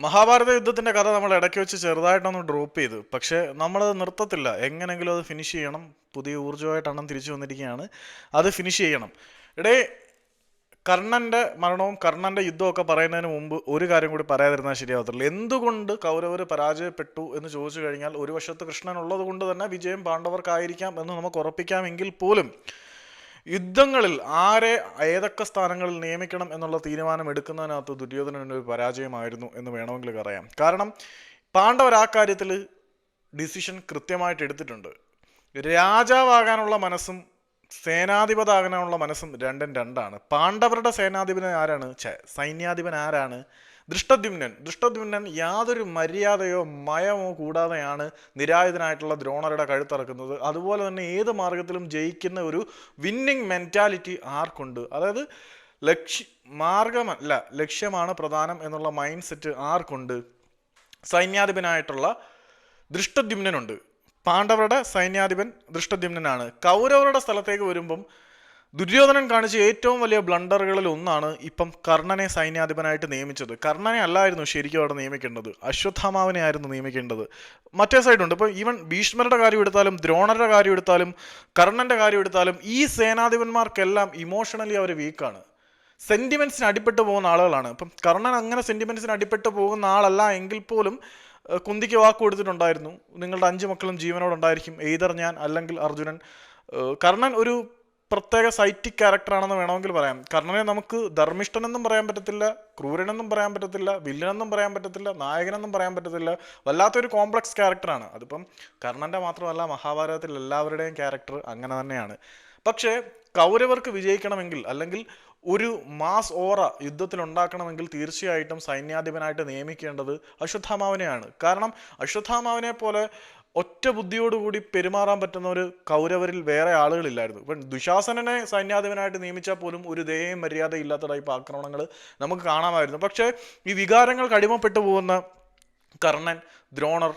മഹാഭാരത യുദ്ധത്തിന്റെ കഥ നമ്മൾ ഇടയ്ക്ക് വെച്ച് ചെറുതായിട്ടൊന്ന് ഡ്രോപ്പ് ചെയ്തു. പക്ഷേ നമ്മൾ നിർത്തത്തില്ല. എങ്ങനെങ്കിലും അത് ഫിനിഷ് ചെയ്യണം. പുതിയ ഊർജമായിട്ടാണ് തിരിച്ചു വന്നിരിക്കുകയാണ്. അത് ഫിനിഷ് ചെയ്യണം. ഇടേ കർണന്റെ മരണവും കർണന്റെ യുദ്ധമൊക്കെ പറയുന്നതിന് മുമ്പ് ഒരു കാര്യം കൂടി പറയാതിരുന്നാൽ ശരിയാവത്തില്ല. എന്തുകൊണ്ട് കൗരവർ പരാജയപ്പെട്ടു എന്ന് ചോദിച്ചു കഴിഞ്ഞാൽ ഒരു വശത്ത് കൃഷ്ണൻ ഉള്ളത് കൊണ്ട് തന്നെ വിജയം പാണ്ഡവർക്കായിരിക്കാം എന്ന് നമുക്ക് ഉറപ്പിക്കാമെങ്കിൽ പോലും യുദ്ധങ്ങളിൽ ആരെ ഏതൊക്കെ സ്ഥാനങ്ങളിൽ നിയമിക്കണം എന്നുള്ള തീരുമാനം എടുക്കുന്നതിനകത്ത് ദുര്യോധനന് ഒരു പരാജയമായിരുന്നു എന്ന് വേണമെങ്കിൽ പറയാം. കാരണം പാണ്ഡവർ ആ കാര്യത്തിൽ ഡിസിഷൻ കൃത്യമായിട്ട് എടുത്തിട്ടുണ്ട്. രാജാവാകാനുള്ള മനസ്സും സേനാധിപതാകാനുള്ള മനസ്സും രണ്ടും രണ്ടാണ്. പാണ്ഡവരുടെ സേനാധിപൻ ആരാണ്? സൈന്യാധിപൻ ആരാണ്? ദൃഷ്ടദ്യുമ്നൻ. ദൃഷ്ടദ്യുമ്നൻ യാതൊരു മര്യാദയോ മയമോ കൂടാതെയാണ് നിരായുധനായിട്ടുള്ള ദ്രോണരുടെ കഴുത്തിറക്കുന്നത്. അതുപോലെ തന്നെ ഏത് മാർഗത്തിലും ജയിക്കുന്ന ഒരു വിന്നിങ് മെന്റാലിറ്റി ആർക്കുണ്ട്? അതായത് ലക്ഷ്യ മാർഗമല്ല ലക്ഷ്യമാണ് പ്രധാനം എന്നുള്ള മൈൻഡ് സെറ്റ് ആർക്കുണ്ട്? സൈന്യാധിപനായിട്ടുള്ള ദൃഷ്ടദ്യുമ്നനുണ്ട്. പാണ്ഡവരുടെ സൈന്യാധിപൻ ദൃഷ്ടദ്യുമ്നനാണ്. കൗരവരുടെ സ്ഥലത്തേക്ക് വരുമ്പം ദുര്യോധനൻ കാണിച്ച ഏറ്റവും വലിയ ബ്ലണ്ടറുകളിൽ ഒന്നാണ് ഇപ്പം കർണനെ സൈന്യാധിപനായിട്ട് നിയമിച്ചത്. കർണനെ അല്ലായിരുന്നു ശരിക്കും അവിടെ നിയമിക്കേണ്ടത്. അശ്വത്ഥാമാവിനെ ആയിരുന്നു നിയമിക്കേണ്ടത്. മറ്റേ സൈഡുണ്ട് ഇപ്പം ഈവൻ ഭീഷ്മരുടെ കാര്യം എടുത്താലും ദ്രോണരുടെ കാര്യം എടുത്താലും കർണന്റെ കാര്യം എടുത്താലും ഈ സേനാധിപന്മാർക്കെല്ലാം ഇമോഷണലി അവർ വീക്കാണ് സെന്റിമെന്റ്സിന് അടിപ്പെട്ട് പോകുന്ന ആളുകളാണ്. ഇപ്പം കർണൻ അങ്ങനെ സെന്റിമെന്റ്സിന് അടിപ്പെട്ട് പോകുന്ന ആളല്ല എങ്കിൽ പോലും കുന്തിക്ക് വാക്ക് കൊടുത്തിട്ടുണ്ടായിരുന്നു. നിങ്ങളുടെ അഞ്ച് മക്കളും ജീവനോടുണ്ടായിരിക്കും. എയ്തർ ഞാൻ അല്ലെങ്കിൽ അർജുനൻ. കർണൻ ഒരു പ്രത്യേക സൈറ്റിക് ക്യാരക്ടറാണെന്ന് വേണമെങ്കിൽ പറയാം. കർണനെ നമുക്ക് ധർമ്മിഷ്ഠനെന്നും പറയാൻ പറ്റത്തില്ല ക്രൂരനെന്നും പറയാൻ പറ്റത്തില്ല വില്ലനെന്നും പറയാൻ പറ്റത്തില്ല നായകനെന്നും പറയാൻ പറ്റത്തില്ല. വല്ലാത്തൊരു കോംപ്ലക്സ് ക്യാരക്ടറാണ് അതിപ്പം കർണന്റെ മാത്രമല്ല മഹാഭാരതത്തിൽ എല്ലാവരുടെയും ക്യാരക്ടർ അങ്ങനെ തന്നെയാണ്. പക്ഷേ കൗരവർക്ക് വിജയിക്കണമെങ്കിൽ അല്ലെങ്കിൽ ഒരു മാസ് ഓറ യുദ്ധത്തിൽ ഉണ്ടാക്കണമെങ്കിൽ തീർച്ചയായിട്ടും സൈന്യാധിപനായിട്ട് നിയമിക്കേണ്ടത് അശ്വത്ഥാമാവിനെയാണ്. കാരണം അശ്വത്ഥാമാവിനെ പോലെ ഒറ്റ ബുദ്ധിയോടുകൂടി പെരുമാറാൻ പറ്റുന്ന ഒരു കൗരവരിൽ വേറെ ആളുകളില്ലായിരുന്നു. ഇപ്പം ദുശാസനനെ സൈന്യാധിപനായിട്ട് നിയമിച്ചാൽ പോലും ഒരു ദയയും മര്യാദ ഇല്ലാത്ത ടൈപ്പ് ആക്രമണങ്ങൾ നമുക്ക് കാണാമായിരുന്നു. പക്ഷേ ഈ വികാരങ്ങൾ അടിമപ്പെട്ടു പോകുന്ന കർണൻ ദ്രോണർ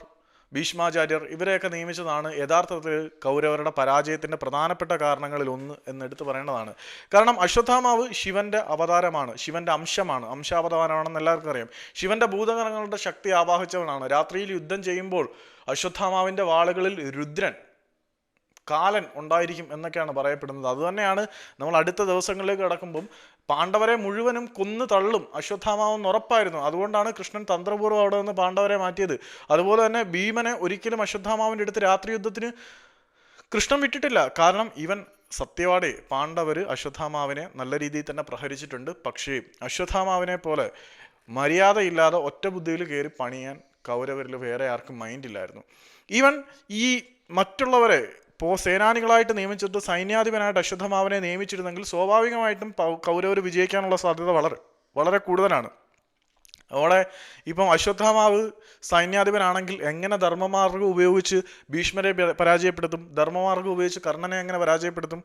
ഭീഷ്മാചാര്യർ ഇവരെയൊക്കെ നിയമിച്ചതാണ് യഥാർത്ഥത്തിൽ കൗരവരുടെ പരാജയത്തിന്റെ പ്രധാനപ്പെട്ട കാരണങ്ങളിൽ ഒന്ന് എന്നെടുത്ത് പറയേണ്ടതാണ്. കാരണം അശ്വത്ഥാമാവ് ശിവന്റെ അവതാരമാണ് ശിവന്റെ അംശമാണ്. അംശാവതാരമാണെന്ന് എല്ലാവർക്കും അറിയാം. ശിവന്റെ ഭൂതഗണങ്ങളുടെ ശക്തി ആവാഹിച്ചവനാണ്. രാത്രിയിൽ യുദ്ധം ചെയ്യുമ്പോൾ അശ്വത്ഥാമാവിന്റെ വാളുകളിൽ രുദ്രൻ കാലൻ ഉണ്ടായിരിക്കും എന്നൊക്കെയാണ് പറയപ്പെടുന്നത്. അതുതന്നെയാണ് നമ്മൾ അടുത്ത ദിവസങ്ങളിലേക്ക് കടക്കുമ്പം പാണ്ഡവരെ മുഴുവനും കൊന്നു തള്ളും. അശ്വത്ഥാമാവെന്ന് ഉറപ്പായിരുന്നു. അതുകൊണ്ടാണ് കൃഷ്ണൻ തന്ത്രപൂർവം അവിടെ നിന്ന് പാണ്ഡവരെ മാറ്റിയത്. അതുപോലെ തന്നെ ഭീമനെ ഒരിക്കലും അശ്വത്ഥാമാവിന്റെ അടുത്ത് രാത്രി യുദ്ധത്തിന് കൃഷ്ണൻ വിട്ടിട്ടില്ല. കാരണം ഇവൻ സത്യവാടെ. പാണ്ഡവർ അശ്വത്ഥാമാവിനെ നല്ല രീതിയിൽ തന്നെ പ്രഹരിച്ചിട്ടുണ്ട്. പക്ഷേ അശ്വത്ഥാമാവിനെ പോലെ മര്യാദയില്ലാതെ ഒറ്റ ബുദ്ധിയിൽ കയറി പണിയാൻ കൗരവരിൽ വേറെ ആർക്കും മൈൻഡില്ലായിരുന്നു ഈവൻ ഈ മറ്റുള്ളവരെ ഇപ്പോൾ സേനാനികളായിട്ട് നിയമിച്ചിട്ട് സൈന്യാധിപനായിട്ട് അശ്വത്ഥമാവനെ നിയമിച്ചിരുന്നെങ്കിൽ സ്വാഭാവികമായിട്ടും കൗരവർ വിജയിക്കാനുള്ള സാധ്യത വളരെ വളരെ കൂടുതലാണ്. അവിടെ ഇപ്പം അശ്വത്ഥാമാവ് സൈന്യാധിപനാണെങ്കിൽ എങ്ങനെ ധർമ്മമാർഗം ഉപയോഗിച്ച് ഭീഷ്മരെ പരാജയപ്പെടുത്തും? ധർമ്മമാർഗം ഉപയോഗിച്ച് കർണനെ എങ്ങനെ പരാജയപ്പെടുത്തും?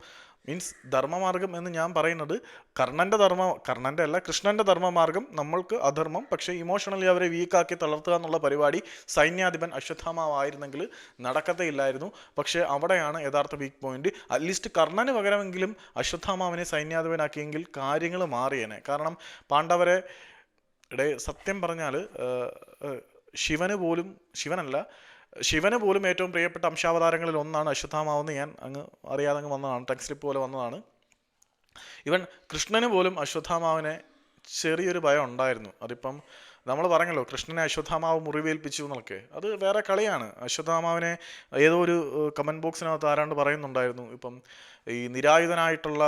മീൻസ് ധർമ്മമാർഗം എന്ന് ഞാൻ പറയുന്നത് കർണന്റെ ധർമ്മ കർണന്റെ അല്ല കൃഷ്ണന്റെ ധർമ്മമാർഗം നമ്മൾക്ക് അധർമ്മം പക്ഷേ ഇമോഷണലി അവരെ വീക്കാക്കി തളർത്തുക എന്നുള്ള പരിപാടി സൈന്യാധിപൻ അശ്വത്ഥാമാവായിരുന്നെങ്കിൽ നടക്കത്തേയില്ലായിരുന്നു. പക്ഷേ അവിടെയാണ് യഥാർത്ഥ വീക്ക് പോയിന്റ് അറ്റ്ലീസ്റ്റ് കർണന് പകരമെങ്കിലും അശ്വത്ഥാമാവിനെ സൈന്യാധിപനാക്കിയെങ്കിൽ കാര്യങ്ങൾ മാറിയേനെ. കാരണം പാണ്ഡവരെ ഇടെ സത്യം പറഞ്ഞാൽ ശിവന് പോലും ശിവനല്ല ശിവന് പോലും ഏറ്റവും പ്രിയപ്പെട്ട അംശാവതാരങ്ങളിൽ ഒന്നാണ് അശ്വത്ഥാമാവെന്ന് ഞാൻ അങ്ങ് അറിയാതെ അങ്ങ് വന്നതാണ് ടെക്സ്റ്റ് സ്ലിപ്പ് പോലെ വന്നതാണ്. ഇവൻ കൃഷ്ണന് പോലും അശ്വത്ഥാമാവിനെ ചെറിയൊരു ഭയം ഉണ്ടായിരുന്നു. അതിപ്പം നമ്മൾ പറഞ്ഞല്ലോ കൃഷ്ണനെ അശ്വത്ഥാമാവ് മുറിവേൽപ്പിച്ചു എന്നൊക്കെ. അത് വേറെ കളിയാണ്. അശ്വത്ഥാമാവിനെ ഏതോ ഒരു കമന്റ് ബോക്സിനകത്ത് ആരാണ്ട് പറയുന്നുണ്ടായിരുന്നു. ഇപ്പം ഈ നിരായുധനായിട്ടുള്ള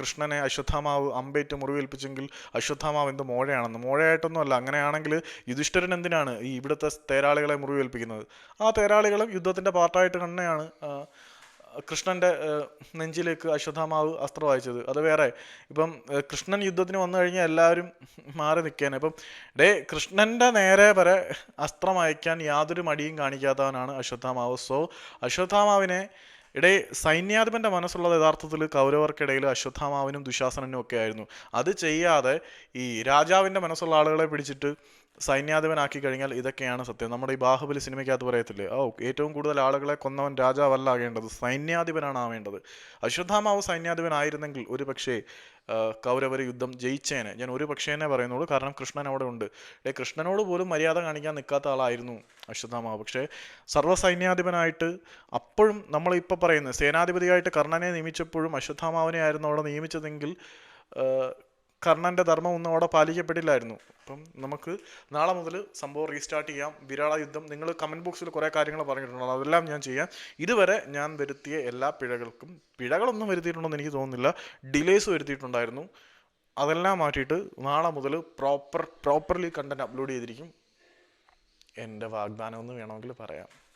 കൃഷ്ണനെ അശ്വത്ഥാമാവ് അമ്പേറ്റ് മുറിവേൽപ്പിച്ചെങ്കിൽ അശ്വത്ഥാമാവ് എന്ത് മോഴയാണെന്ന്? മോഴയായിട്ടൊന്നും അല്ല. അങ്ങനെയാണെങ്കിൽ യുധിഷ്ഠിരൻ എന്തിനാണ് ഈ ഇവിടുത്തെ തേരാളികളെ മുറിവേൽപ്പിക്കുന്നത്? ആ തേരാളികളും യുദ്ധത്തിന്റെ പാർട്ടായിട്ട് തന്നെയാണ്. ആ, കൃഷ്ണന്റെ നെഞ്ചിലേക്ക് അശ്വത്ഥാമാവ് അസ്ത്രം വായിച്ചത് അത് വേറെ. ഇപ്പം കൃഷ്ണൻ യുദ്ധത്തിന് വന്നു കഴിഞ്ഞാൽ എല്ലാവരും മാറി നിൽക്കുകയാണ് ഇപ്പം ഡേ കൃഷ്ണന്റെ നേരെ വരെ അസ്ത്രം അയക്കാൻ യാതൊരു മടിയും കാണിക്കാത്തവനാണ് അശ്വത്ഥാമാവ്. സോ അശ്വത്ഥാമാവിനെ ഇടേ സൈന്യാധിപന്റെ മനസ്സുള്ളത് യഥാർത്ഥത്തിൽ കൗരവർക്കിടയിൽ അശ്വത്ഥാമാവിനും ദുശാസനനും ഒക്കെ ആയിരുന്നു. അത് ചെയ്യാതെ ഈ രാജാവിന്റെ മനസ്സുള്ള ആളുകളെ പിടിച്ചിട്ട് സൈന്യാധിപനാക്കി കഴിഞ്ഞാൽ ഇതൊക്കെയാണ് സത്യം. നമ്മുടെ ഈ ബാഹുബലി സിനിമയ്ക്കകത്ത് പറയത്തില്ലേ? ഓ ഏറ്റവും കൂടുതൽ ആളുകളെ കൊന്നവൻ രാജാവല്ല ആകേണ്ടത്. സൈന്യാധിപനാണ് ആവേണ്ടത്. അശ്വത്ഥാമാവ് സൈന്യാധിപനായിരുന്നെങ്കിൽ ഒരു പക്ഷേ കൗരവർ യുദ്ധം ജയിച്ചേനെ. ഞാൻ ഒരു പക്ഷേനെ പറയുന്നുള്ളൂ. കാരണം കൃഷ്ണൻ അവിടെ ഉണ്ട്. ഏ കൃഷ്ണനോട് പോലും മര്യാദ കാണിക്കാൻ നിൽക്കാത്ത ആളായിരുന്നു അശ്വത്ഥാമാവ്. പക്ഷേ സർവസൈന്യാധിപനായിട്ട് അപ്പോഴും നമ്മൾ ഇപ്പോൾ പറയുന്നത് സേനാധിപതിയായിട്ട് കർണനെ നിയമിച്ചപ്പോഴും അശ്വത്ഥാമാവിനെ ആയിരുന്നു അവിടെ നിയമിച്ചതെങ്കിൽ കർണന്റെ ധർമ്മം ഒന്നും അവിടെ പാലിക്കപ്പെട്ടില്ലായിരുന്നു അപ്പം നമുക്ക് നാളെ മുതൽ സംഭവം റീസ്റ്റാർട്ട് ചെയ്യാം. വിരാള യുദ്ധം. നിങ്ങൾ കമന്റ് ബോക്സിൽ കുറേ കാര്യങ്ങൾ പറഞ്ഞിട്ടുണ്ടോ അതെല്ലാം ഞാൻ ചെയ്യാം. ഇതുവരെ ഞാൻ വരുത്തിയ എല്ലാ പിഴകൾക്കും പിഴകളൊന്നും വരുത്തിയിട്ടുണ്ടെന്ന് എനിക്ക് തോന്നുന്നില്ല. ഡിലേസ് വരുത്തിയിട്ടുണ്ടായിരുന്നു. അതെല്ലാം മാറ്റിയിട്ട് നാളെ മുതൽ പ്രോപ്പർ പ്രോപ്പർലി കണ്ടന്റ് അപ്ലോഡ് ചെയ്തിരിക്കും. എന്റെ വാഗ്ദാനം എന്ന് വേണമെങ്കിൽ പറയാം.